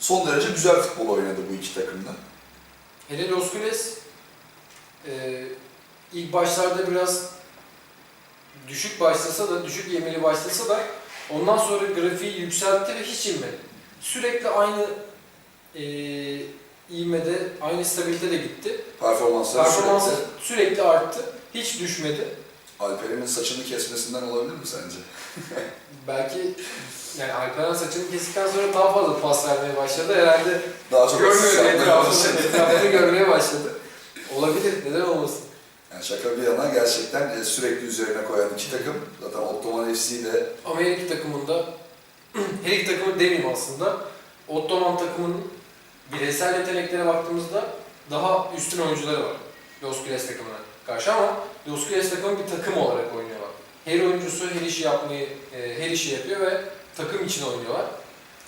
son derece güzel futbol oynadı bu iki takım da. Hele Los Cules e, ilk başlarda biraz düşük başlasa da, düşük yemeli başlasa da ondan sonra grafiği yükseltti ve hiç inmedi. Sürekli aynı e, ivmede, aynı stabilitede gitti. Performansları Performansı sürekli sürekli arttı. Hiç düşmedi. Alperen'in saçını kesmesinden olabilir mi sence? Belki yani Alperen saçını kestikten sonra daha fazla pas vermeye başladı. Herhalde Daha çok görmüyor yapmaya etrafını, başladı. etrafını görmeye başladı. Olabilir, neden olmasın? Yani şaka bir yana gerçekten e, sürekli üzerine koyan iki takım. Zaten Ottoman FC ile Ama her iki takımında, her iki takımı demeyeyim aslında. Ottoman takımının bireysel yeteneklere baktığımızda daha üstün oyuncuları var. Los Cules takımına karşı ama Cules takımı bir takım olarak oynuyorlar. Her oyuncusu her işi yapmayı, e, her işi yapıyor ve takım için oynuyorlar.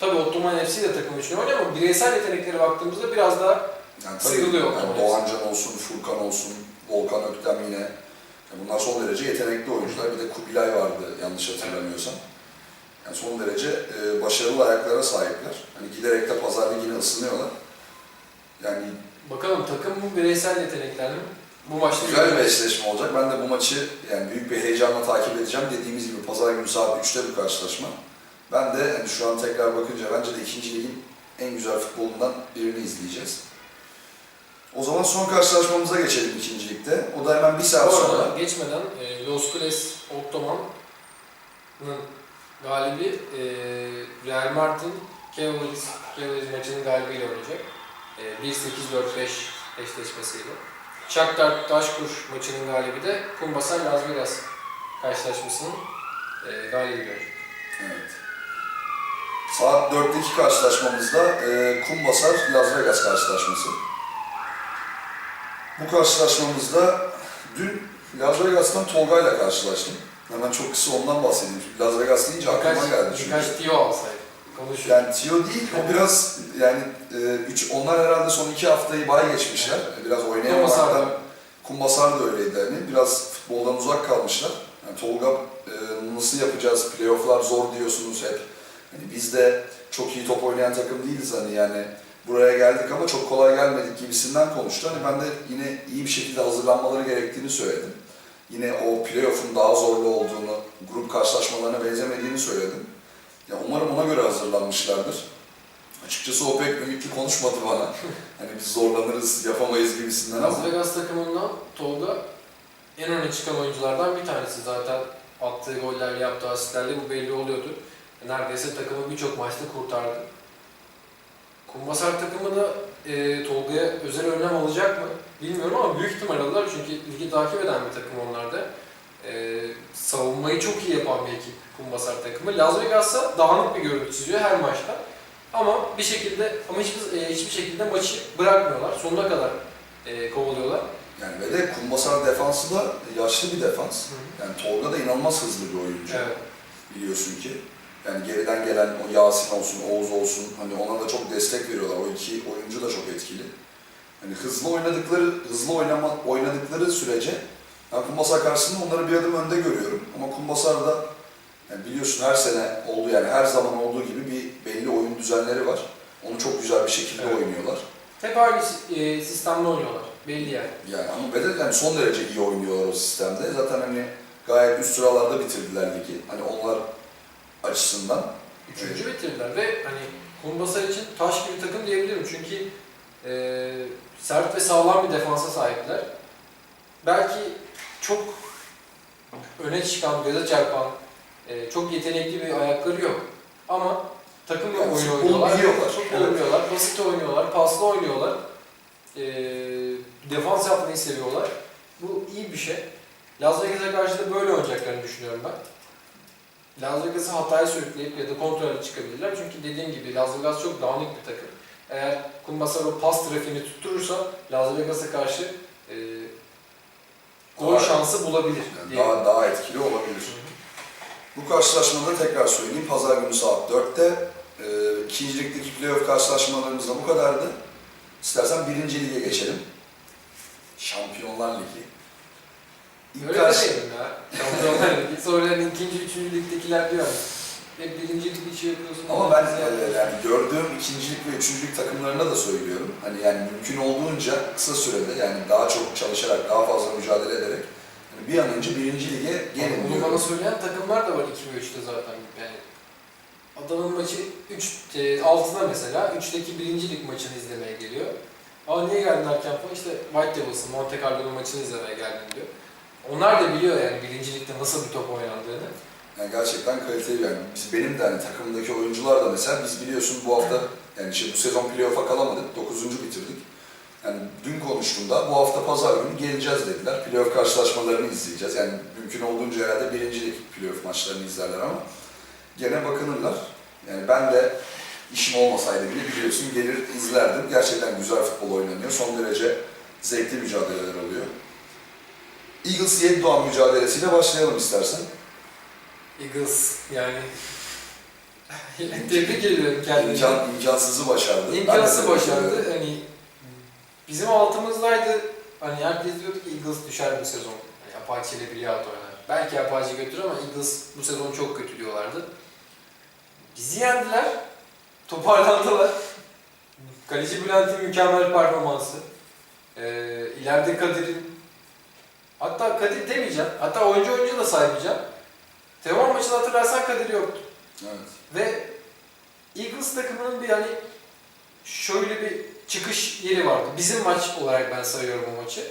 Tabii Ottoman FC de takım için oynuyor ama bireysel yeteneklere baktığımızda biraz daha yani Sıyrılıyor yani Doğancan olsun, Furkan olsun, Volkan Öktem yine. Yani bunlar son derece yetenekli oyuncular. Bir de Kubilay vardı yanlış hatırlamıyorsam. Yani son derece e, başarılı ayaklara sahipler. Hani giderek de pazar ligine ısınıyorlar. Yani bakalım takım mı bireysel yetenekler mi? Bu maçta Güzel bir eşleşme olacak. Ben de bu maçı yani büyük bir heyecanla takip edeceğim. Dediğimiz gibi pazar günü saat 3'te bir karşılaşma. Ben de hani şu an tekrar bakınca bence de ikinci ligin en güzel futbolundan birini izleyeceğiz. O zaman son karşılaşmamıza geçelim ikinci ligde. O da hemen bir saat Bu sonra. geçmeden e, Los Cules Ottoman'ın galibi e, Real Madrid Cavaliers, Cavaliers maçının galibiyle oynayacak. E, 1-8-4-5 eşleşmesiyle. Shakhtar Taşkuş maçının galibi de Kumbasar Las Vegas karşılaşmasının e, galibi. Evet. Saat 4'teki karşılaşmamızda e, Kumbasar Las Vegas karşılaşması. Bu karşılaşmamızda dün Las Vegas'tan Tolga'yla karşılaştım. Hemen çok kısa ondan bahsedeyim. Çünkü Las Vegas deyince aklıma geldi çünkü. birkaç tiyo alsaydı. Konuşuyor. Yani Tio değil, o biraz yani e, üç, onlar herhalde son iki haftayı bay geçmişler. Biraz oynayamamaktan. Kumbasar da öyleydi hani. Biraz futboldan uzak kalmışlar. Yani Tolga e, nasıl yapacağız, playofflar zor diyorsunuz hep. Hani biz de çok iyi top oynayan takım değiliz hani yani buraya geldik ama çok kolay gelmedik gibisinden konuştu. Hani ben de yine iyi bir şekilde hazırlanmaları gerektiğini söyledim. Yine o playoff'un daha zorlu olduğunu, grup karşılaşmalarına benzemediğini söyledim. Ya umarım ona göre hazırlanmışlardır. Açıkçası o pek ümitli konuşmadı bana. Hani biz zorlanırız, yapamayız gibisinden ama. Las Vegas takımından Tolga en öne çıkan oyunculardan bir tanesi. Zaten attığı gollerle, yaptığı asistlerle bu belli oluyordu. Neredeyse takımı birçok maçta kurtardı. Kumbasar takımı da e, Tolga'ya özel önlem alacak mı bilmiyorum ama büyük ihtimal alırlar çünkü ligi takip eden bir takım onlar da. E, savunmayı çok iyi yapan bir ekip Kumbasar takımı. Las Vegas'a dağınık bir görüntü çiziyor her maçta. Ama bir şekilde ama hiçbir, e, hiçbir şekilde maçı bırakmıyorlar. Sonuna kadar e, kovalıyorlar. Yani ve de Kumbasar defansı da yaşlı bir defans. Yani Tolga da inanılmaz hızlı bir oyuncu. Evet. Biliyorsun ki. Yani geriden gelen o Yasin olsun, Oğuz olsun hani ona da çok destek veriyorlar. O iki oyuncu da çok etkili. Hani hızlı oynadıkları, hızlı oynama, oynadıkları sürece ben Kumbasar karşısında onları bir adım önde görüyorum. Ama Kumbasar da yani biliyorsun her sene olduğu yani her zaman olduğu gibi bir belli oyun düzenleri var. Onu çok güzel bir şekilde Evet. oynuyorlar. Hep aynı e, sistemde oynuyorlar. Belli yani. Yani ama ve de yani son derece iyi oynuyorlar o sistemde. Zaten hani gayet üst sıralarda bitirdiler ligi. Hani onlar açısından. Üçüncü bitirdiler ve hani Kumbasar için taş gibi takım diyebilirim çünkü e, sert ve sağlam bir defansa sahipler. Belki çok öne çıkan, göze çarpan, e, çok yetenekli bir ayakları yok. Ama takımla Yani oyun futbol oynuyorlar. biliyorlar. Futbol Evet. oynuyorlar, basit oynuyorlar, paslı oynuyorlar. E, defans yapmayı seviyorlar. Bu iyi bir şey. Las Vegas'a karşı da böyle oynayacaklarını düşünüyorum ben. Las Vegas'ı hataya sürükleyip ya da kontrolle çıkabilirler. Çünkü dediğim gibi Las Vegas çok dağınık bir takım. Eğer Kumbasar o pas trafiğini tutturursa Las Vegas'a karşı gol Daha- şansı bulabilir. Yani diye. daha, daha etkili olabilir. Bu karşılaşmada tekrar söyleyeyim. Pazar günü saat 4'te e, ikinci ligdeki playoff karşılaşmalarımız da bu kadardı. İstersen birinci lige geçelim. Şampiyonlar Ligi. İlk Öyle karşı- demeyelim ya. Şampiyonlar Ligi. Sonra ikinci, üçüncü ligdekiler diyor. Hep birincilik içi yapıyorsun. Ama ben e, yani gördüğüm ikincilik ve üçüncülük takımlarına da söylüyorum. Hani yani mümkün olduğunca kısa sürede yani daha çok çalışarak, daha fazla mücadele ederek yani bir an önce birinci lige gelin Bunu bana diyorum. söyleyen takımlar da var 2 ve 3'te zaten. Yani adamın maçı 3 e, altına mesela 3'teki birincilik maçını izlemeye geliyor. Aa niye geldin derken falan işte White Devils'ın Monte Carlo'nun maçını izlemeye geldim diyor. Onlar da biliyor yani birincilikte nasıl bir top oynandığını. Yani gerçekten kaliteli yani. Biz, benim de hani takımdaki oyuncular da mesela biz biliyorsun bu hafta yani işte bu sezon playoff'a kalamadık. 9. bitirdik. Yani dün konuştuğumda bu hafta pazar günü geleceğiz dediler. Playoff karşılaşmalarını izleyeceğiz. Yani mümkün olduğunca herhalde birincilik playoff maçlarını izlerler ama gene bakınırlar. Yani ben de işim olmasaydı bile biliyorsun gelir izlerdim. Gerçekten güzel futbol oynanıyor. Son derece zevkli mücadeleler oluyor. Eagles 7 Doğan mücadelesiyle başlayalım istersen. Eagles yani tebrik ediyorum kendini. İmkan, imkansızı başardı. Ben de İmkansız tebrik başardı. Hani bizim altımızdaydı. Hani herkes diyordu ki Eagles düşer bu sezon. Hani Apache ile bir oynar. Belki Apache götürür ama Eagles bu sezon çok kötü diyorlardı. Bizi yendiler. Toparlandılar. Kaleci Bülent'in mükemmel performansı. Ee, ileride Kadir'in hatta Kadir demeyeceğim. Hatta oyuncu oyuncu da saymayacağım. Tevan maçını hatırlarsan Kadir yoktu. Evet. Ve Eagles takımının bir hani şöyle bir çıkış yeri vardı. Bizim maç olarak ben sayıyorum o maçı.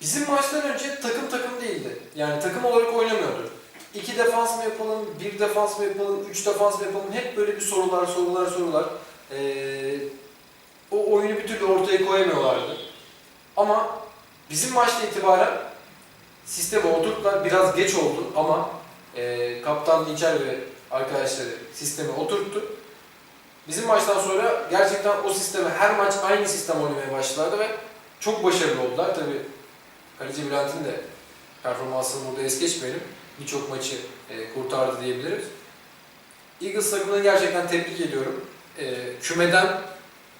Bizim maçtan önce takım takım değildi. Yani takım olarak oynamıyordu. İki defans mı yapalım, bir defans mı yapalım, üç defans mı yapalım hep böyle bir sorular, sorular, sorular. Ee, o oyunu bir türlü ortaya koyamıyorlardı. Ama bizim maçta itibaren sisteme oturttular. Biraz geç oldu ama e, Kaptan Dinçer ve arkadaşları sistemi oturttu. Bizim maçtan sonra gerçekten o sisteme her maç aynı sistem oynamaya başladılar ve çok başarılı oldular. Tabi kaleci Bülent'in de performansını burada es geçmeyelim. Birçok maçı e, kurtardı diyebiliriz. Eagles takımını gerçekten tebrik ediyorum. E, kümeden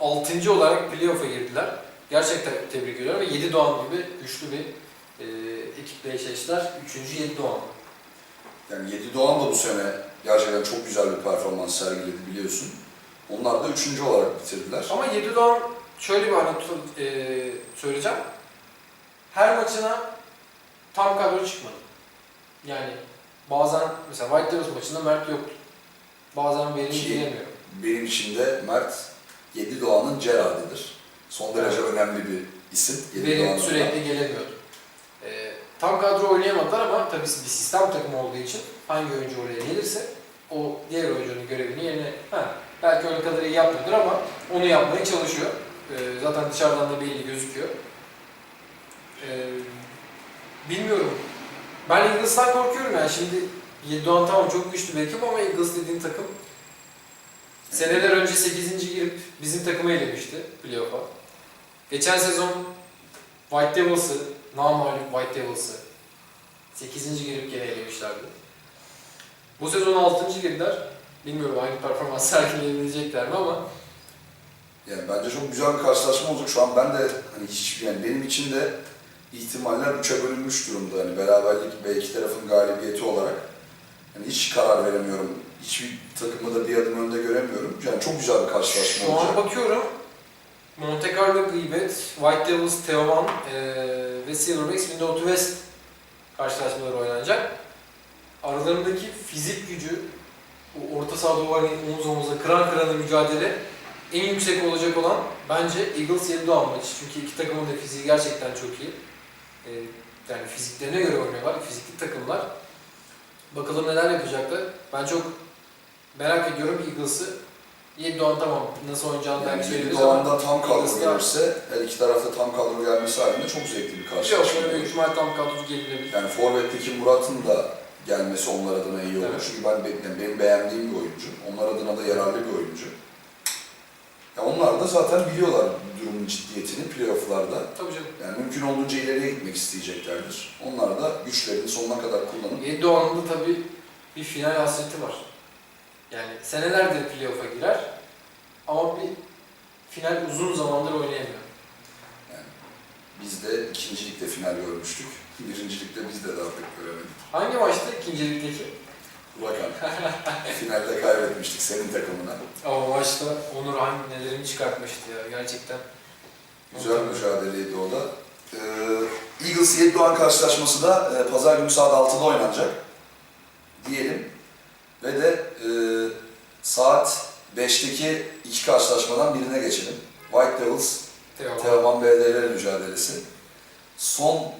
6. olarak playoff'a girdiler. Gerçekten tebrik ediyorum ve 7 Doğan gibi güçlü bir e, ekiple eşleştiler. 3. 7 Doğan. Yani Yedi Doğan da bu sene gerçekten çok güzel bir performans sergiledi biliyorsun. Onlar da üçüncü olarak bitirdiler. Ama 7 Doğan şöyle bir anekdot e, söyleyeceğim. Her maçına tam kadro çıkmadı. Yani bazen mesela White Devils maçında Mert yoktu. Bazen Verin Ki- giremiyor. Benim için de Mert Yedi Doğan'ın Cerrah'ıdır. Son derece önemli bir isim. Yedi da. sürekli gelemiyordu. Tam kadro oynayamadılar ama tabii bir sistem takımı olduğu için hangi oyuncu oraya gelirse o diğer oyuncunun görevini yerine ha, belki öyle kadar iyi yapmıyordur ama onu yapmaya çalışıyor. E, zaten dışarıdan da belli gözüküyor. E, bilmiyorum. Ben Eagles'tan korkuyorum yani şimdi Doğan tamam çok güçlü bir ekip ama Eagles dediğin takım seneler önce 8. girip bizim takımı elemişti playoff'a. Geçen sezon White Devils'ı, namalum White Devils'ı 8. girip gene elemişlerdi. Bu sezon 6. girdiler. Bilmiyorum aynı performans sergileyebilecekler mi ama Yani bence çok güzel bir karşılaşma olacak. Şu an ben de hani hiç yani benim için de ihtimaller üçe bölünmüş durumda. Hani beraberlik ve iki tarafın galibiyeti olarak. Yani hiç karar veremiyorum. Hiçbir takımı da bir adım önde göremiyorum. Yani çok güzel bir karşılaşma şu an olacak. bakıyorum Monte Carlo Gıybet, White Devils, Teoman eee ve Silverbacks Window to West karşılaşmaları oynanacak. Aralarındaki fizik gücü, o orta saha duvarı omuz omuza kıran kırana mücadele en yüksek olacak olan bence Eagles 7 Doğan maçı. Çünkü iki takımın da fiziği gerçekten çok iyi. Eee, yani fiziklerine göre oynuyorlar, fizikli takımlar. Bakalım neler yapacaklar. Ben çok merak ediyorum Eagles'ı. 7 Doğan tamam nasıl oynayacağını Yani belki söyleriz Doğan'da tam kadro gelirse, her iki tarafta tam kadro gelmesi halinde çok zevkli bir Yok, karşılaşma olur. büyük ihtimal tam kadro gelinebilir. Yani Forvet'teki Murat'ın da gelmesi onlar adına iyi olur. Evet. Çünkü ben yani benim beğendiğim bir oyuncu. Onlar adına da yararlı bir oyuncu. Ya onlar da zaten biliyorlar durumun ciddiyetini playoff'larda. Tabii canım. Yani mümkün olduğunca ileriye gitmek isteyeceklerdir. Onlar da güçlerini sonuna kadar kullanıp 7 Doğan'ın da tabii bir final hasreti var. Yani senelerdir playoff'a girer ama bir final uzun zamandır oynayamıyor. biz de ikincilikte final görmüştük. Birincilikte biz de daha pek göremedik. Hangi maçtı ikincilikteki? Huracan. Finalde kaybetmiştik senin takımına. Ama maçta Onur hamlelerini çıkartmıştı ya gerçekten. Güzel mücadeleydi o da. Ee, Eagles 7 Doğan karşılaşması da e, pazar günü saat 6'da oynanacak. Diyelim. Ve de e, saat 5'teki iki karşılaşmadan birine geçelim. White Devils, Teoman. BDR mücadelesi. Son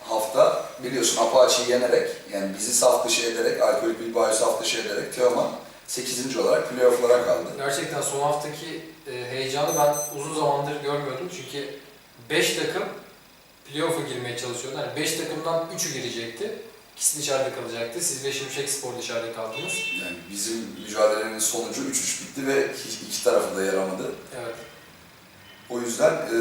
hafta biliyorsun Apache'yi yenerek, yani bizi saf dışı ederek, Alkolik Bilbao'yu saf dışı ederek Teoman 8. olarak playoff'lara kaldı. Gerçekten son haftaki e, heyecanı ben uzun zamandır görmüyordum. Çünkü 5 takım playoff'a girmeye çalışıyordu. Yani 5 takımdan 3'ü girecekti. İkisi dışarıda kalacaktı. Siz ve Şimşek Spor dışarıda kaldınız. Yani bizim mücadelenin sonucu 3-3 bitti ve hiç iki tarafı da yaramadı. Evet. O yüzden e,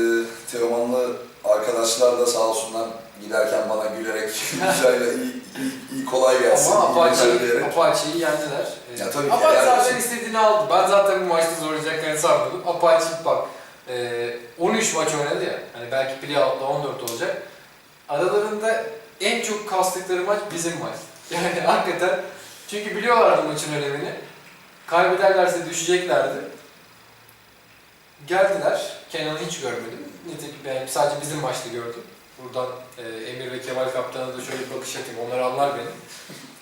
Teomanlı arkadaşlar da sağ olsunlar giderken bana gülerek güzel iyi, iyi, iyi kolay gelsin. Ama iyi günler Apache'yi diyerek. Apache'yi yendiler. E, Ya tabii ki, Apache helal zaten olsun. istediğini aldı. Ben zaten bu maçta zorlayacaklarını sanmıyordum. Apache bak e, 13 maç oynadı ya. Hani belki playout'ta 14 olacak. Aralarında en çok kastıkları maç bizim maç. Yani hakikaten çünkü biliyorlardı maçın önemini. Kaybederlerse düşeceklerdi. Geldiler. Kenan'ı hiç görmedim. Nitekim yani sadece bizim maçta gördüm. Buradan e, Emir ve Kemal Kaptan'a da şöyle bir bakış atayım. Onlar anlar beni.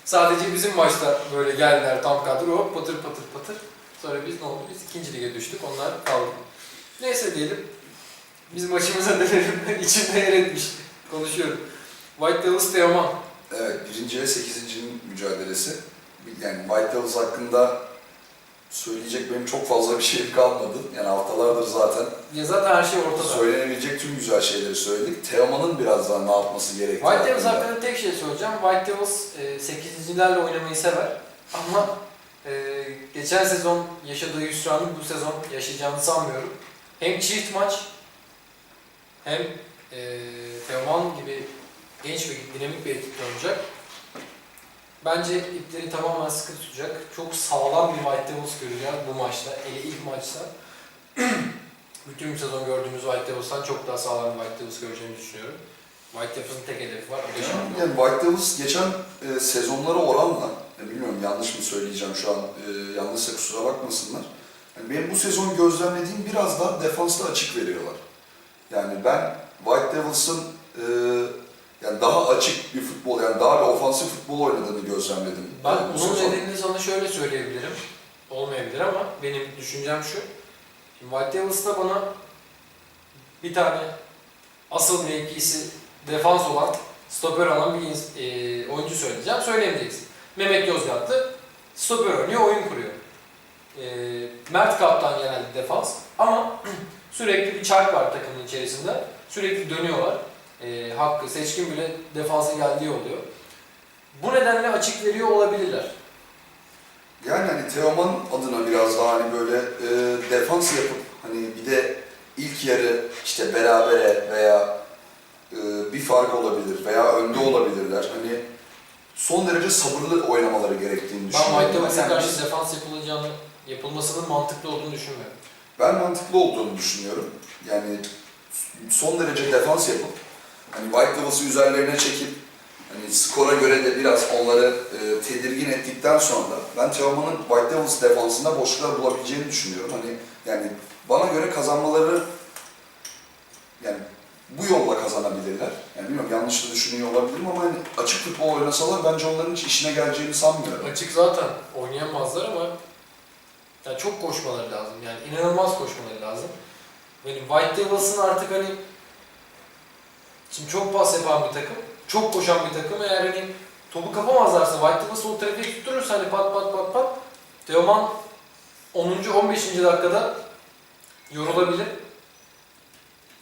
Sadece bizim maçta böyle geldiler tam kadro patır patır patır. Sonra biz ne oldu? Biz ikinci lige düştük. Onlar kaldı. Neyse diyelim. Biz maçımıza dönelim. İçimde yer etmiş. Konuşuyorum. White Devils Teoman. Evet, birinci ve sekizincinin mücadelesi. Yani White Devils hakkında söyleyecek benim çok fazla bir şeyim kalmadı. Yani haftalardır zaten Ya zaten her şey ortada. söylenebilecek tüm güzel şeyleri söyledik. Teoman'ın biraz daha ne yapması gerektiği White Devils hakkında. tek şey söyleyeceğim. White Devils e, 8.lerle oynamayı sever. Ama e, geçen sezon yaşadığı hüsranı bu sezon yaşayacağını sanmıyorum. Hem çift maç hem e, Teoman gibi genç ve dinamik bir ekip olacak. Bence ipleri tamamen sıkı tutacak. Çok sağlam bir White Devils göreceğiz bu maçta. Hele ilk maçta. Bütün sezon gördüğümüz White Devils'tan çok daha sağlam bir White Devils göreceğini düşünüyorum. White Devils'ın tek hedefi var. O. Yani White Devils geçen e, sezonlara oranla, e, bilmiyorum yanlış mı söyleyeceğim şu an, e, yanlışsa kusura bakmasınlar. Yani benim bu sezon gözlemlediğim biraz daha defansta açık veriyorlar. Yani ben White Devils'ın e, yani daha açık bir futbol, yani daha bir ofansif futbol oynadığını gözlemledim. Ben bu bunun sezon. nedenini sana şöyle söyleyebilirim. Olmayabilir ama benim düşüncem şu. Şimdi White Devils'ta bana bir tane asıl mevkisi defans olan, stoper olan bir e, oyuncu söyleyeceğim. Söyleyemeyeceksin. Mehmet Yozgatlı stoper oynuyor, oyun kuruyor. E, Mert Kaptan genelde defans ama sürekli bir çark var takımın içerisinde. Sürekli dönüyorlar. E, Hakkı, Seçkin bile defansa geldiği oluyor. Bu nedenle açık veriyor olabilirler. Yani hani Teoman adına biraz daha hani böyle e, defans yapıp hani bir de ilk yarı işte berabere veya e, bir fark olabilir veya önde olabilirler. Hani son derece sabırlı oynamaları gerektiğini Ben düşünüyorum. Devils'a Yani karşı biz- defans yapılacağını, yapılmasının mantıklı olduğunu düşünmüyorum. ben mantıklı olduğunu düşünüyorum. Yani son derece defans yapıp hani White Devils'ı üzerlerine çekip hani skora göre de biraz onları e, tedirgin ettikten sonra ben Teoman'ın White Devils defansında boşluklar bulabileceğini düşünüyorum. Hani yani bana göre kazanmaları yani bu yolla kazanabilirler. Yani bilmiyorum yanlış da düşünüyor olabilirim ama hani açık futbol oynasalar bence onların hiç işine geleceğini sanmıyorum. Açık zaten oynayamazlar ama yani çok koşmaları lazım. Yani inanılmaz koşmaları lazım. Benim White Devils'ın artık hani şimdi çok pas yapan bir takım, çok koşan bir takım. Eğer hani topu kapamazlarsa White Devils o trafiği tutturursa hani pat pat pat pat Teoman 10. 15. dakikada yorulabilir.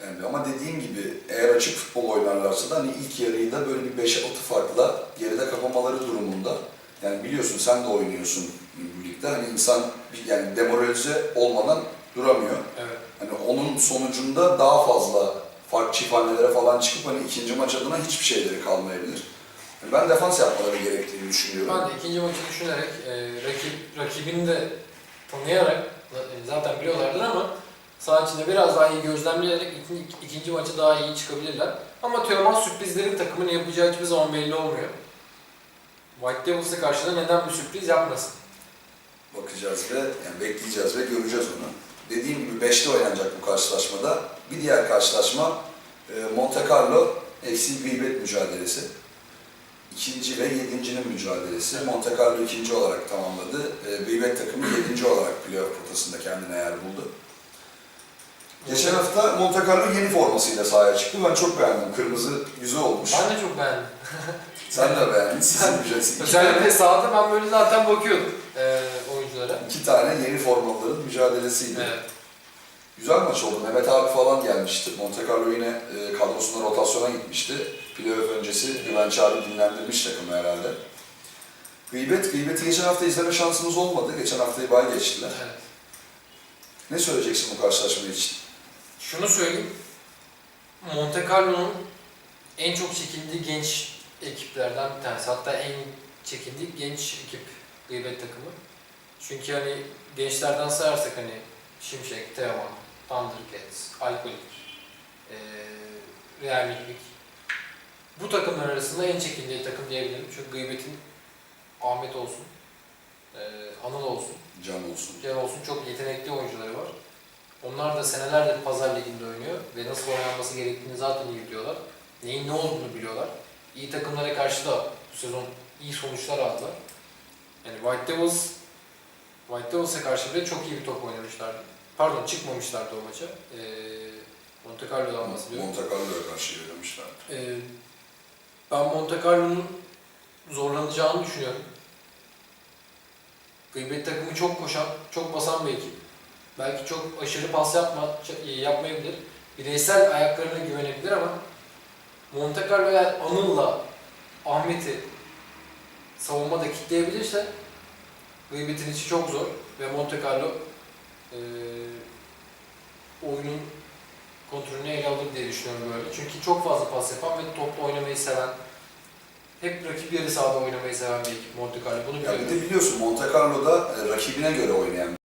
Yani ama dediğim gibi eğer açık futbol oynarlarsa da hani ilk yarıyı da böyle bir 5-6 farkla geride kapamaları durumunda. Yani biliyorsun sen de oynuyorsun bu ligde. Hani insan bir- yani demoralize olmadan duramıyor. Evet. Hani onun sonucunda daha fazla fark çift hanelere falan çıkıp hani ikinci maç adına hiçbir şeyleri kalmayabilir. Yani ben defans yapmaları gerektiğini düşünüyorum. Ben de ikinci maçı düşünerek, e, rakip, rakibini de tanıyarak, e, zaten biliyorlardır ama saha içinde biraz daha iyi gözlemleyerek ikinci, ikinci maçı daha iyi çıkabilirler. Ama Teoman sürprizlerin takımın yapacağı hiçbir zaman belli olmuyor. White Devils'a karşı da neden bir sürpriz yapmasın? Bakacağız ve yani bekleyeceğiz ve göreceğiz onu. Dediğim gibi 5'te oynanacak bu karşılaşmada. Bir diğer karşılaşma e, Monte Carlo FC Gıybet mücadelesi. İkinci ve yedincinin mücadelesi. Monte Carlo ikinci olarak tamamladı. E, Gıybet takımı yedinci olarak playoff potasında kendine yer buldu. Geçen hafta Monte Carlo yeni formasıyla sahaya çıktı. Ben çok beğendim. Kırmızı güzel olmuş. Ben de çok beğendim. Sen de beğendin. Sizin mücadelesi. Özellikle sahada ben böyle zaten bakıyordum eee oyunculara. iki tane yeni formalıların mücadelesiydi. Evet. Güzel maç oldu. Mehmet abi falan gelmişti. Monte Carlo yine e, kadrosunda rotasyona gitmişti. Playoff öncesi Güven Çağrı dinlendirmiş takımı herhalde. Gıybet, Gıybet'i geçen hafta izleme şansımız olmadı. Geçen haftayı bay geçtiler. evet. Ne söyleyeceksin bu karşılaşma için? Şunu söyleyeyim. Monte Carlo'nun en çok çekindiği genç ekiplerden bir tanesi. Hatta en çekindiği genç ekip gıybet takımı. Çünkü hani gençlerden sayarsak hani Şimşek, Teoman, Thundercats, Alkolik, eee Real Madrid. Bu takımlar arasında en çekindiği takım diyebilirim. Çünkü gıybetin Ahmet olsun, eee Anıl olsun, Can olsun. Can olsun çok yetenekli oyuncuları var. Onlar da senelerdir Pazar Ligi'nde oynuyor ve nasıl oynanması gerektiğini zaten iyi biliyorlar. Neyin ne olduğunu biliyorlar. İyi takımlara karşı da bu sezon iyi sonuçlar aldılar. Yani White Devils White Devils'a karşı bile çok iyi bir top oynamışlardı. Pardon çıkmamışlardı o maça. Ee, Monte Carlo'dan bahsediyorum. Monte Carlo'ya karşı oynamışlar. Ee, ben Monte Carlo'nun zorlanacağını düşünüyorum. Gıybet takımı çok koşan, çok basan bir ekip. Belki çok aşırı pas yapma, ç- yapmayabilir. Bireysel ayaklarına güvenebilir ama Monte Carlo eğer Anıl'la Ahmet'i savunmada kitleyebilirse Gıybet'in içi çok zor ve Monte Carlo eee oyunun kontrolünü ele alır diye düşünüyorum böyle. Çünkü çok fazla pas yapan ve topla oynamayı seven, hep rakip yarı sahada oynamayı seven bir ekip Monte Carlo. Bunu biliyorum. bir de biliyorsun Monte Carlo'da e, rakibine göre oynayan